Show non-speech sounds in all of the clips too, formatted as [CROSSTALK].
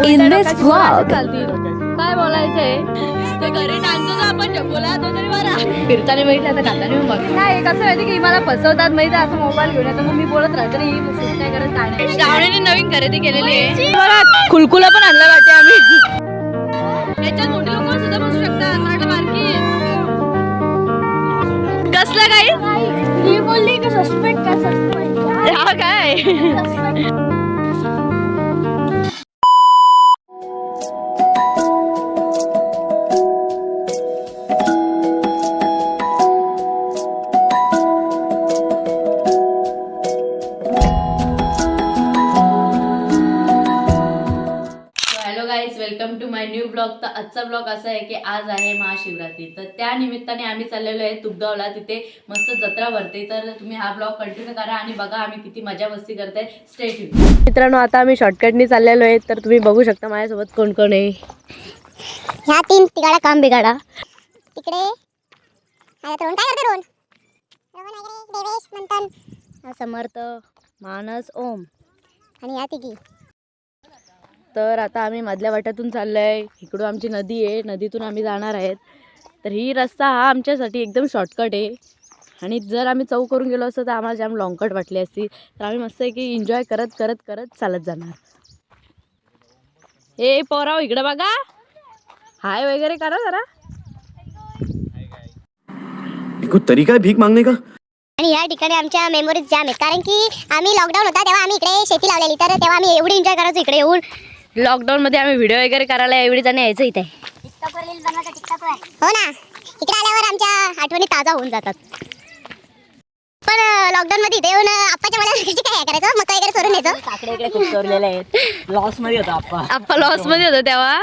In this vlog, काय बोलायचंय? ते घरी टाकतो का आपण जपोला तो तरी बरा फिरताना बघितलं आता खाताना मी बघ काय कसं माहिती की मला फसवतात माहिती असं मोबाईल घेऊन येतात मग मी बोलत राहते ही करत काय नवीन खरेदी केलेली आहे. बघा खुलकुला पण आणला वाटते आम्ही. याच्यात मोठी लोक सुद्धा बसू शकतात. मार्केट. कसलं काही ही बोलली का सस्पेक्ट का सस्पेक्ट काय? न्यू ब्लॉग तर आजचा ब्लॉग असा आहे की आज आहे महाशिवरात्री. तर त्या निमित्ताने आम्ही चाललेलो आहे तुपगावला. तिथे मस्त जत्रा भरते. तर तुम्ही हा ब्लॉग कंटिन्यू करा आणि बघा आम्ही किती मजा मस्ती करताय. स्टेट मित्रांनो आता आम्ही शॉर्टकटनी चाललेलो आहे. तर तुम्ही बघू शकता माझ्यासोबत कोण कोण आहे. ह्या तीन तिगाडा काम बिगाडा तिकडे. काय करते रोहन देवेश समर्थ मानस ओम. आणि या तिघी. तर आता आम्ही मधल्या वाट्यातून चाललोय. इकडून आमची नदी आहे. नदीतून आम्ही जाणार आहेत. तर ही रस्ता हा आमच्यासाठी एकदम शॉर्टकट आहे. आणि जर आम्ही चौक करून गेलो असतो तर आम्हाला जाम लॉंगकट वाटली असती. तर आम्ही मस्त आहे की एन्जॉय करत करत करत चालत जाणार. हे पोराव इकडं बघा. हाय वगैरे करा जरा. तरीका है भीख मांगने का? आणि या ठिकाणी आमच्या मेमोरीज जाम आहेत. कारण की आम्ही लॉकडाऊन होता तेव्हा आम्ही इकडे शेती लावलेली. तर तेव्हा आम्ही एवढी एन्जॉय करायचो इकडे येऊन. लॉकडाऊनमध्ये आम्ही व्हिडिओ वगैरे करायला एवढी जण यायचं इथे. हो ना. इकडे आल्यावर आमच्या आठवणी ताजा होऊन जातात. पण लॉकडाऊन मध्ये इथे येऊन आप्पाच्या मला [LAUGHS] काय करायचं? मका वगैरे सोडून यायचं? काकडे इकडे खूप चोरलेले आहेत. लॉसमध्ये होता आप्पा. आप्पा लॉसमध्ये होतो तेव्हा.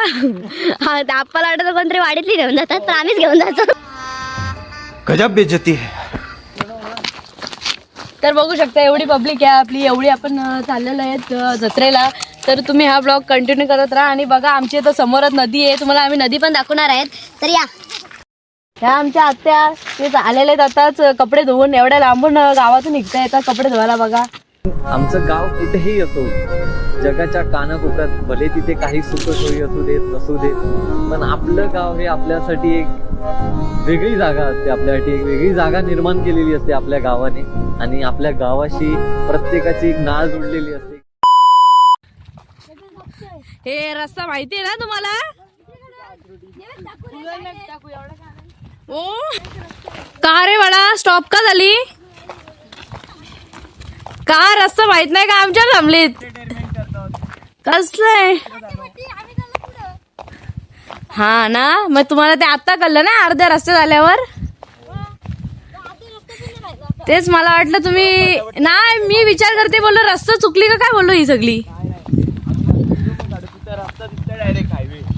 हा आप्पाला वाटत कोणतरी वाडीतली घेऊन जातात तर आम्हीच घेऊन जातो. गजब बेइज्जती है. तर बघू शकता एवढी पब्लिक आहे आपली एवढी आपण अं, चाललेलो आहेत जत्रेला. तर तुम्ही हा ब्लॉग कंटिन्यू करत राहा आणि बघा आमची इथं समोरच नदी आहे. तुम्हाला आम्ही नदी पण दाखवणार आहेत. तर या. ह्या आमच्या आत्या ते आलेले आहेत आताच कपडे धुवून. एवढ्या लांबून गावातून निघता येतात कपडे धुवायला बघा. आमचं गाव कुठेही असो जगाच्या कानाकोपऱ्यात भले तिथे काही सुखसोयी असू देत नसू देत पण आपलं गाव हे आपल्यासाठी एक वेगळी जागा असते आपल्यासाठी एक वेगळी जागा निर्माण केलेली असते आपल्या गावाने आणि आपल्या गावाशी प्रत्येकाची एक नाळ जोडलेली असते. हे रस्ता माहिती आहे ना तुम्हाला? ओ का रे बाळा स्टॉप का झाली? का रस्ता माहीत नाही का आमच्या थांबलीत कसलंय हा ना? मग तुम्हाला ते आता कळलं ना? अर्ध्या रस्ते झाल्यावर तेच मला वाटलं तुम्ही नाही मी विचार करते बोललो रस्ता चुकली का काय बोललो ही सगळी?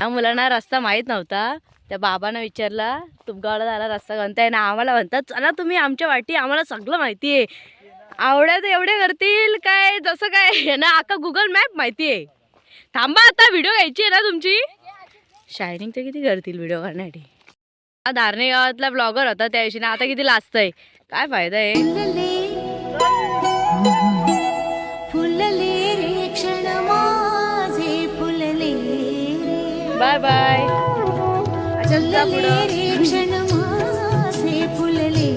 मुलांना रस्ता माहीत नव्हता. त्या बाबांना विचारला तुमगावला झाला रस्ता कोणता आहे ना आम्हाला म्हणतात चला तुम्ही आमच्या वाटी आम्हाला सगळं माहिती आहे एवढे करतील काय जसं काय ना अख्खा गुगल मॅप माहिती आहे थांबा आता व्हिडिओ घ्यायची आहे ना तुमची? शायनिंग तर किती करतील व्हिडिओ करण्यासाठी हा धारणे गावातला ब्लॉगर होता त्या दिवशी ना आता किती लाजतंय. काय फायदा आहे? फुलले रे क्षण माझे फुलले. बाय बाय चलता फुलले पुढं. रे क्षण माझे फुलले.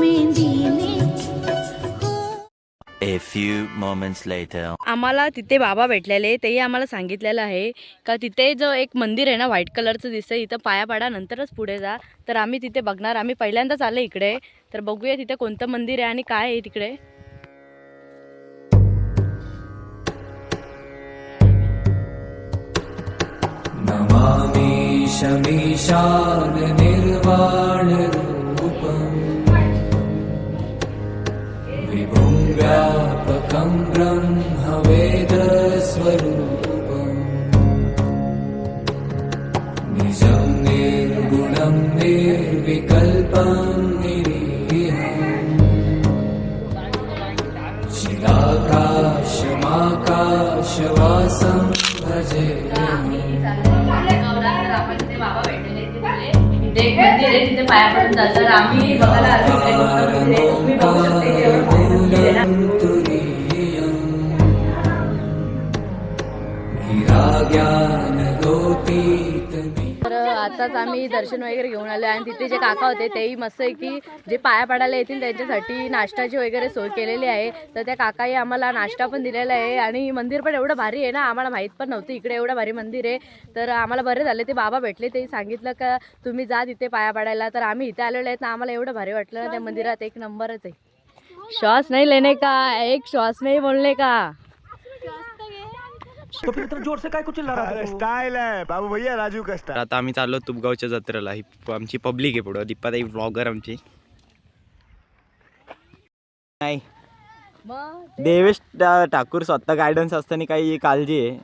मेहंदीने A few moments later. आम्हाला तिथे बाबा भेटलेले तेही आम्हाला सांगितलेलं आहे. का तिथे जो एक मंदिर आहे ना व्हाईट कलरचं दिसतं इथं पाया पाडा नंतरच पुढे जा. तर आम्ही तिथे बघणार आम्ही पहिल्यांदाच आलो इकडे. तर बघूया तिथे कोणतं मंदिर आहे आणि काय आहे तिकडे. नमामि विभुं व्यापकं ब्रह्मवेदस्वरूपम् निजं निर्गुणं निर्विकल्पं निरीहम् शिलाकाशमाकाशवासं भजे तिथे पाया पडून जातात आम्ही बघायला तर आताच आम्ही दर्शन वगैरे घेऊन आलो आणि तिथे जे काका होते तेही मस्त आहे की जे पाया पडायला येतील त्यांच्यासाठी नाश्ताची वगैरे सोय केलेली आहे. तर त्या काकाही आम्हाला नाश्ता पण दिलेला आहे आणि मंदिर पण एवढं भारी आहे ना आम्हाला माहीत पण नव्हतं इकडे एवढं भारी मंदिर आहे. तर आम्हाला बरे झाले ते बाबा भेटले ते सांगितलं का तुम्ही जा तिथे पाया पडायला. तर आम्ही इथे आलेलो आहेत ना आम्हाला एवढं भारी वाटलं ना त्या मंदिरात एक नंबरच आहे. श्वास नाही लेणे का? एक श्वास नाही बोलणे का? स्टाईल आहे बाबू भैया राजू का तर आता आम्ही चाललो तुपगावच्या जत्रेला. ही आमची पब्लिक आहे पुढं. दीपाताई ब्लॉगर आमची. नाही. मग? देवेश टा- ठाकूर स्वतः गायडन्स असताना काही काळजी आहे.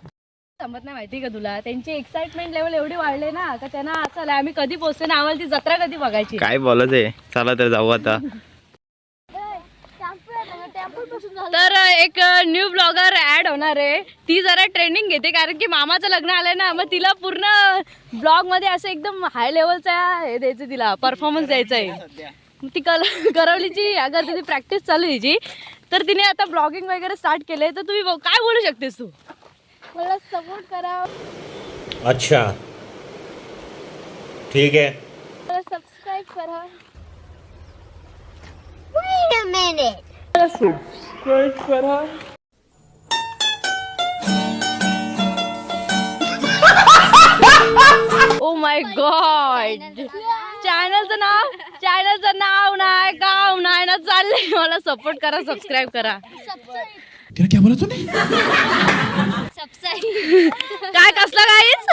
समजत नाही माहिती का तुला? त्यांची एक्साइटमेंट लेवल एवढी वाढले ना का त्यांना असं आलंय, आम्ही कधी पोहोचते ना आम्हाला ती जत्रा कधी बघायची? काय बोलायचं आहे? चला तर जाऊ आता. तर एक न्यू ब्लॉगर ऍड होणार आहे. ती जरा ट्रेनिंग घेते कारण की मामाचं लग्न आलंय ना मग तिला पूर्ण ब्लॉगमध्ये असं एकदम हाय लेवलचा हे द्यायचं तिला परफॉर्मन्स द्यायचा आहे ती कल करवलीची अगर तिची प्रॅक्टिस चालू आहे तिची तर तिने आता ब्लॉगिंग वगैरे स्टार्ट केलंय. तर तुम्ही काय बोलू शकतेस तू? मला सपोर्ट करा. अच्छा. ठीक है मला सबस्क्राईब करा. Wait a minute. Oh my god चॅनलचं नाव चॅनलचं नाव नाही गाव नाही ना चाललंय. मला सपोर्ट करा सबस्क्राईब करा. काय कसलं काहीच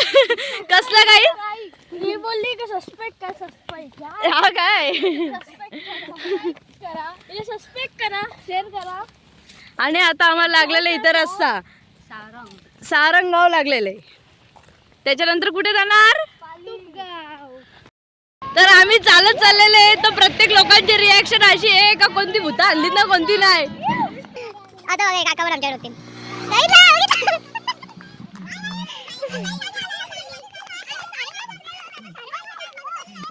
कसलं काहीच मी बोलली की सस्पेक्ट काय सस्पेक्ट हा काय? करा. सस्पेक्ट करा शेअर करा. आणि आता आम्हाला लागलेलं आहे इथं रस्ता. सारंगाव लागलेलं. आहे त्याच्यानंतर कुठे जाणार? तर आम्ही चालत चाललेले आहे तर प्रत्येक लोकांची रिॲक्शन अशी आहे का कोणती भूत आणली ना कोणती नाही. आता बघा काकावर आमच्याकडे होते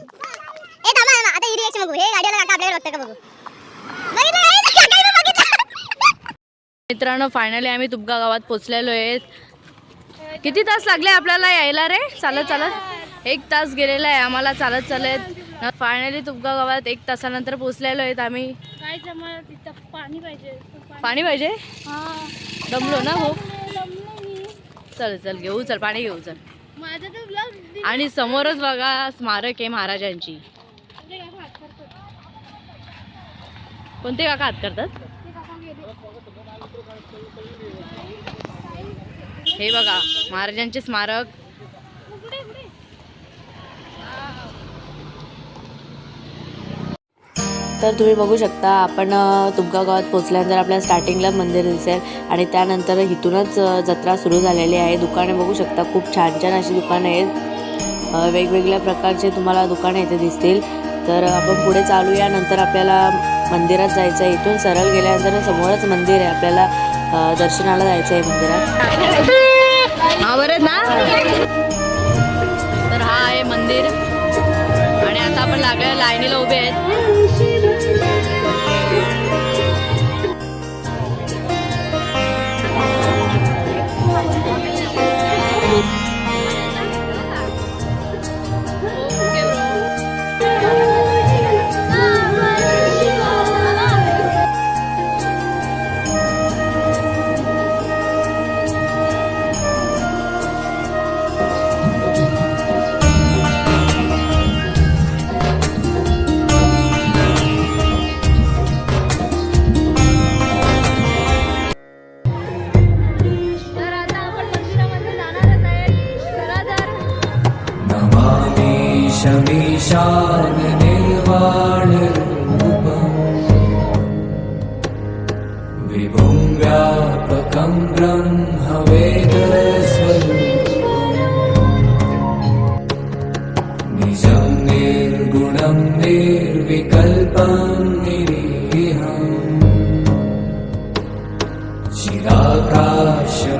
आता ही रिएक्शन बघू. हे गाडीवाला काका आपल्याकडे बघतं का बघू? बघितलं guys? काकाने बघितलं. मित्रांनो फायनली आम्ही तुपगा गावात पोचलेलो आहेत. किती तास लागले आपल्याला यायला रे? चालत चालत. एक तास गेलेला आहे आम्हाला चालत चालत. फायनली तुपगा गावात एक तासानंतर पोचलेलो आहेत आम्ही. काय जमा तिथं? पाणी पाहिजे. पाणी पाहिजे? दमलो ना हो. चल चल घेऊ चल पाणी घेऊ चल. आणि समोरच बघा स्मारक आहे महाराजांची. कोणते काका हात करतात? हे बघा महाराजांचे स्मारक. तर तुम्ही बघू शकता आपण तुमका गावात पोचल्यानंतर आपल्याला स्टार्टिंगला मंदिर दिसेल आणि त्यानंतर इथूनच जत्रा सुरू झालेली आहे. दुकाने बघू शकता खूप छान छान अशी दुकानं आहेत. वेगवेगळ्या प्रकारचे तुम्हाला दुकानं इथे दिसतील. तर आपण पुढे चालू या नंतर आपल्याला मंदिरात जायचं आहे इथून सरळ गेल्यानंतर समोरच मंदिर आहे. आपल्याला दर्शनाला जायचं आहे मंदिरात ना? तर हा आहे मंदिर. आणि आता आपण लागल्या लाईनीला उभे आहेत.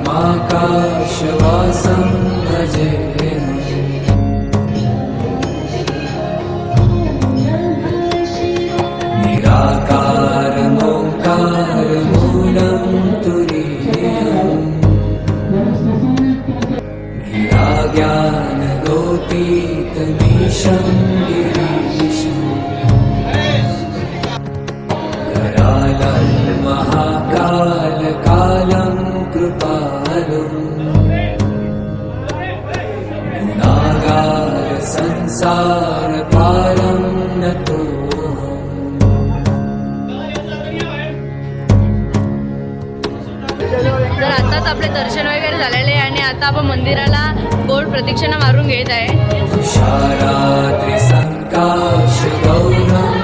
परमाकाशवासं भजे। निराकारोङ्कारं तु निरा ज्ञानगोपीतनिशं गिरीश। करालन् गुणागार संसारपारं नतोऽहम् तर आताच आपले दर्शन वगैरे झालेले आहे आणि आता आपण मंदिराला गोड प्रदक्षिणा मारून घेत आहे. तुषाराद्रिसङ्काशगौरं गभीरम्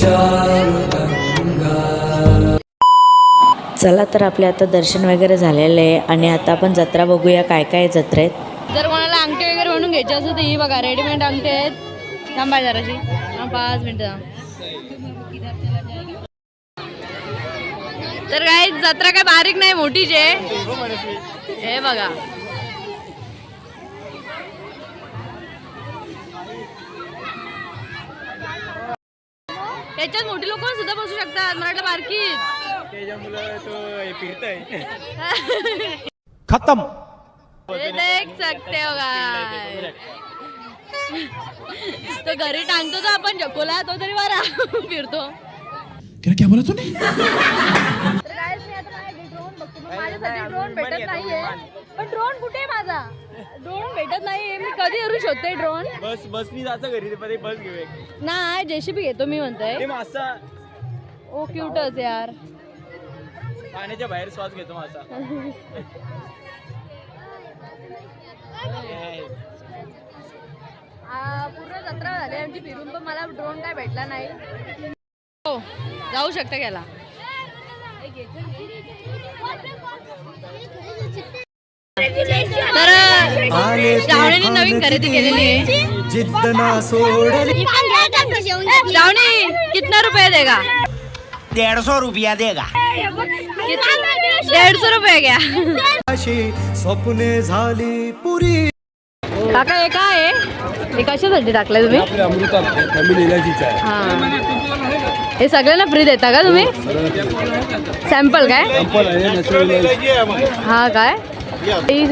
चारुगङ्गा चला तर आपले आता दर्शन वगैरे झालेलं आहे आणि आता आपण जत्रा बघूया काय काय जत्रेत. जर कोणाला अंगठी वगैरे म्हणून घ्यायची असेल तर ही बघा रेडीमेड अंगठी आहेत. थांबा जराशी. पाच मिनिटं तर काय जत्रा काय बारीक नाही मोठीच आहे. हे बघा. त्याच्यात मोठी लोक सुद्धा बसू शकतात मराठा बारकीच. त्याच्यामुळं तो फिरतय खत्म. हे देख सकते हो तो घरी टांगतो तो आपण जकोला तो तरी बरा फिरतो. क्या बोला तूने? माझ्यासाठी ड्रोन भेटत नाहीये. पण ड्रोन कुठे आहे माझा? ड्रोन भेटत नाहीये. मी कधी करू शोधते ड्रोन बस बसनी जायचं घरी. ते मध्ये बस घेऊ एक. नाही जेसीबी घेतो मी म्हणतोय. ते मासा. ओ क्यूटच यार. पाण्याच्या बाहेर श्वास घेतो मासा. आ, पूर्ण जत्रा झाली आमची फिरून पण मला ड्रोन काय भेटला नाही. हो जाऊ शकता गेला तर श्रावणीने नवीन खरेदी केलेली आहे. जिद्द ना सोडली श्रावणी कितना रुपये देगा? डेढ़ सौ रुपया देगा। डेढ़ सौ रुपये घ्या. अशी स्वप्ने झाली पुरी. काका हे काय आहे? हे कशासाठी टाकलंय तुम्ही? हा. हे सगळ्यांना फ्री देता का तुम्ही? सॅम्पल काय? हा काय?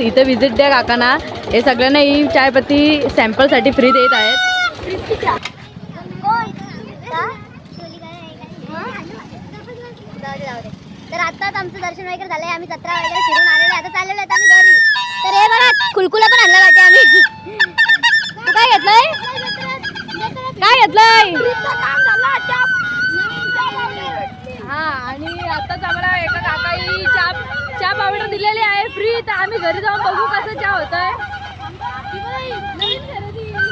इथं विजिट द्या काकांना. हे सगळ्यांना ही चायपत्ती सॅम्पलसाठी फ्री देत आहेत. तर आताच आमचं दर्शन वगैरे झालंय आम्ही जत्रा वगैरे फिरून आलेलो. आता चाललेलो आहेत आम्ही घरी तर हे बघा कुलकुला पण आणलं वाटते आम्ही काय घेतलंय? काय घेतलंय? आणि आताच आम्हाला एका काकाई चहा चहा पावडर दिलेली आहे. फ्री तर आम्ही घरी जाऊन बघू कसं चहा होतंय.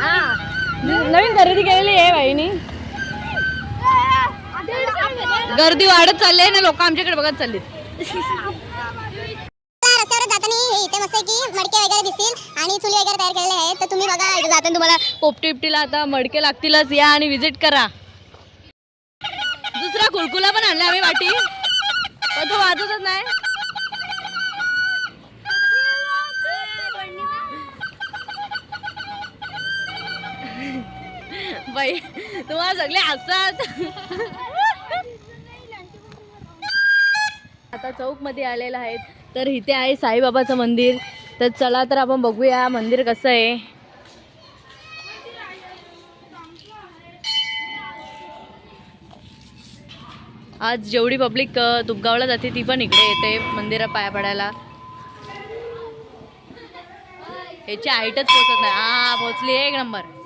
हा. न- नवीन खरेदी केलेली आहे बाईनी. गर्दी वाढत चालली आहे ना लोक आमच्याकडे बघत आहे की मडके वगैरे दिसतील आणि चुली वगैरे तयार केलेले आहेत. तर तुम्ही बघा जाताना तुम्हाला पोपटी बिपटीला आता मडके लागतीलच. या आणि विजिट करा. दुसरा कुलकुला पण आणला आम्ही वाटी. तो वाजतच नाही. बाई तुम्हाला सगळे हसतात. आता चौकमध्ये आलेलं आहेत. तर इथे आहे साईबाबाचं मंदिर. तर चला तर आपण बघूया मंदिर कसं आहे. आज जेवढी पब्लिक दुबगावला जाते ती पण इकडे येते मंदिरात पाया पडायला. ह्याची हाईटच पोचत नाही. हा पोचली एक नंबर.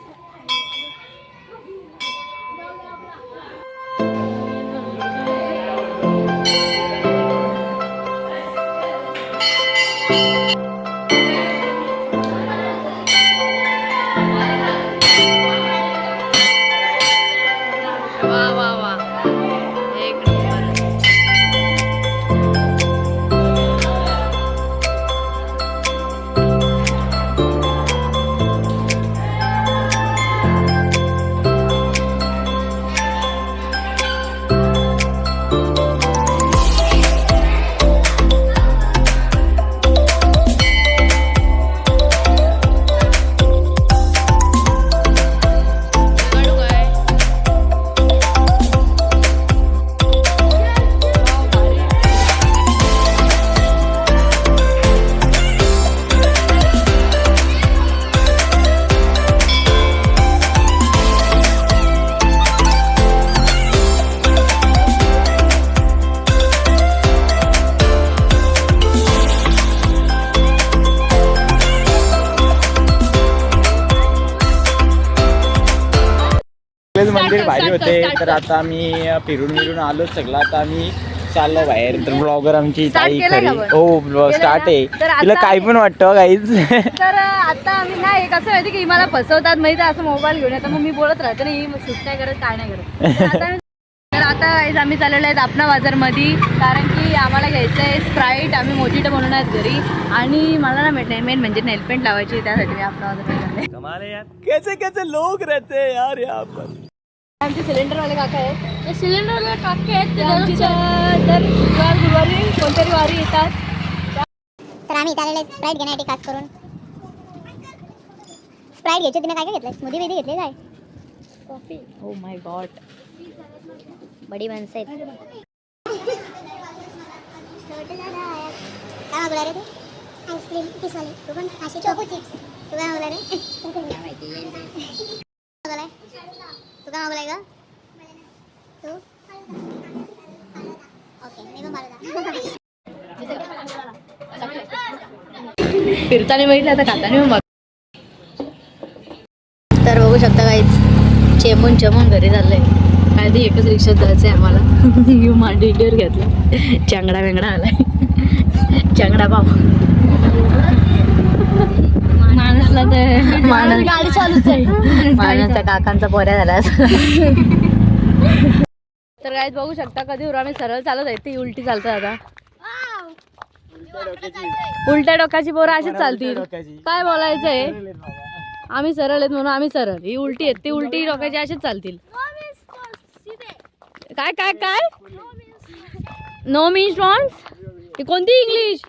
तरी भारी होते तर आता आम्ही फिरून फिरून आलो सगळं आता आम्ही चाललो बाहेर. तर ब्लॉगर आमची ताई खरी? हो स्टार्ट ना? आहे. तिला आता- काही पण वाटतं काहीच [LAUGHS] तर आता आम्ही नाही कसं माहिती की मला फसवतात माहिती असं मोबाईल घेऊन येतात मग मी बोलत राहते नाही शूट नाही करत काय नाही करत. तर आता आता आम्ही चाललेलो आहेत आपणा बाजारमध्ये कारण की आम्हाला घ्यायचं आहे स्प्राईट आम्ही मोजिटो बनवून आहेत घरी. आणि मला ना मेन मेन म्हणजे नेलपेंट लावायची आहे, त्यासाठी मी आपणा बाजारमध्ये चालले कैसे कैसे लोग रहते हैं यार यहाँ पर? आमचे सिलेंडरवाले काका आहेत. सिलेंडरवाले काका आहेत ते आमच्या दर शुक्रवार गुरुवारी कोणतरी वारी येतात. तर आम्ही इथे आलेले स्प्राईट घेण्यासाठी खास करून. स्प्राईट घ्यायची तिने काय काय घेतलं स्मूदी बिधी घेतली काय? कॉफी ओ माय गॉड बडी माणसं आहेत. काय मागवला रे तू? आईस्क्रीम पिसवाली तू पण अशी चोको चिप्स तू काय मागवला रे? तू काय मागवलाय का तू? ओके मी पण मारला फिरताना बघितलं आता खाताना पण बघ. तर बघू शकता काहीच चेमून चेमून घरी चाललंय. काय ते एकच रिक्षात जायचंय आम्हाला. [LAUGHS] यू मांडी इंडियर घेतलं चांगडा वेंगडा आलाय. [LAUGHS] चांगडा बाप [LAUGHS] माणसला तर गाडी चालूच आहे. [LAUGHS] काकांचा पोऱ्या झाला [LAUGHS] तर काय बघू शकता कधी आम्ही सरळ चालत आहे. ती उलटी चालतात आता. उलट्या डोक्याची पोरं अशीच चालतील. काय बोलायचंय? आम्ही सरळ आहेत म्हणून आम्ही सरळ. ही उलटी आहेत. ती उलटी डोक्याची अशीच चालतील. काय काय काय? नो मीन्स नॉन्स ही कोणती इंग्लिश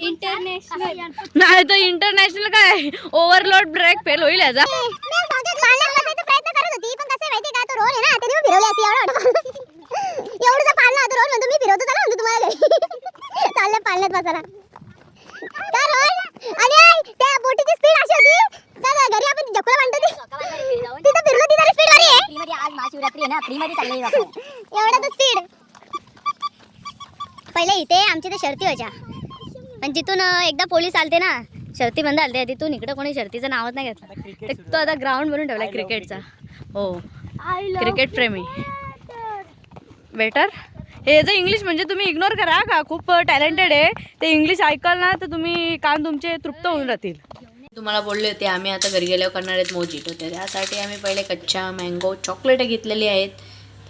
इंटरनॅशनल नाही तर इंटरनॅशनल काय? ओव्हरलोड ब्रेक फेल होईल याचा. एवढं एवढं पाळला तो रोल म्हणतो मी फिरवतो चला म्हणतो तुम्हाला घरी. [LAUGHS] चाललं पाळण्यात बसायला का रोल आणि ऐक, त्या बोटीची स्पीड अशी होती त्या घरी आपण जकुला म्हणतो ती तिथं फिरलो ती तरी स्पीड वाली महाशिवरात्री आहे ना फ्री मध्ये चाललंय एवढा तर स्पीड पहिले इथे आमची ते शर्ती व्हायच्या. पण जिथून एकदा पोलीस आलते ना शर्ती बंद आलते तिथून इकडे कोणी शर्तीचं नावच नाही घेतलं. ते तो आता ग्राउंड बनवून ठेवला क्रिकेटचा हो. क्रिकेट प्रेमी. बेटर हे जर इंग्लिश म्हणजे तुम्ही इग्नोर करा का? खूप टॅलेंटेड आहे. ते इंग्लिश ऐकाल ना तर तुम्ही कान तुमचे तृप्त होऊन राहतील तुम्हाला बोलले होते आम्ही आता घरी गेल्यावर करणार आहेत मोजिटो तर त्यासाठी आम्ही पहिले कच्च्या मँगो चॉकलेट घेतलेली आहेत.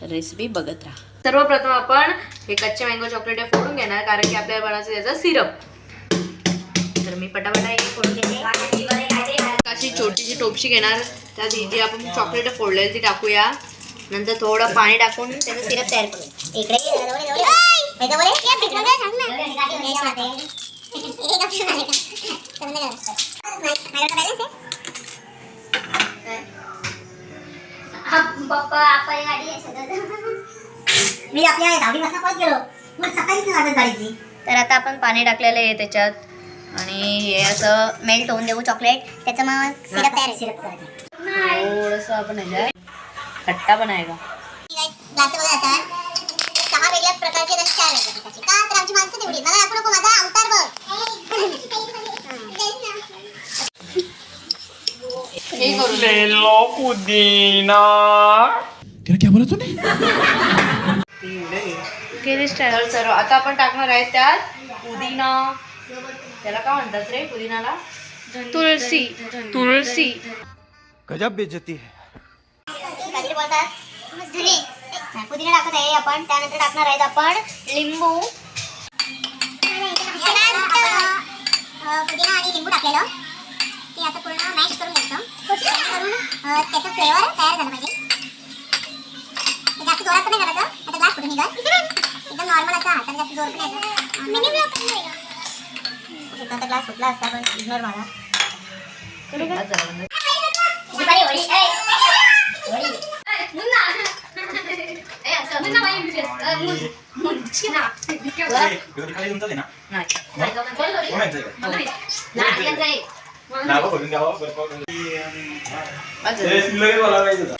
तर रेसिपी बघत राहा. सर्वप्रथम आपण हे कच्चे मँगो चॉकलेट फोडून घेणार कारण की आपल्याला बनायचं त्याचा सिरप तर मी पटापटा एक फोडून घेते. अशी छोटीशी टोपशी घेणार. त्यात ही जी आपण चॉकलेट फोडलेली ती टाकूया. नंतर थोडं पाणी टाकून त्याचा सिरप तयार करूया पप्पा आपण गाडी. मी आपल्या परत गेलो मग सकाळी लागत गाडीची तर आता आपण पाणी टाकलेलं आहे त्याच्यात आणि हे असं मेल्ट होऊन देऊ चॉकलेट त्याचं मग सिरप तयार सिरप थोडंसं आपण खट्टा पण आहे का सहा वेगळ्या प्रकारचे चार वेगळ्या प्रकारचे का तर आमची माणसं तेवढी मला दाखवू नको माझा अवतार बघ हे करून क्या बोला तूने केली स्टाईल सर्व आता आपण टाकणार आहे त्यात पुदिना. त्याला काय म्हणतात रे पुदिनाला? तुळसी तुळसी गजब बेइज्जती है। काहीतरी बोलतात धने. हा, पुदिना टाकत आहे आपण. त्यानंतर टाकणार आहेत आपण लिंबू. अं, पुदिना आणि लिंबू टाकलेलं. ते असं पूर्ण मॅश करून घ्यायचं. जेणेकरून अं, त्याचं फ्लेवर तयार झालं पाहिजे ते जास्त जोरात पण नाही करायचं आता ग्लास फुटून निघाल एकदम नॉर्मल असा हाताने जास्त जोर पण नाही मिनी ब्लॉक आता ग्लास फुटला असता पण इग्नोर मारा दुपारी होळी ए होळी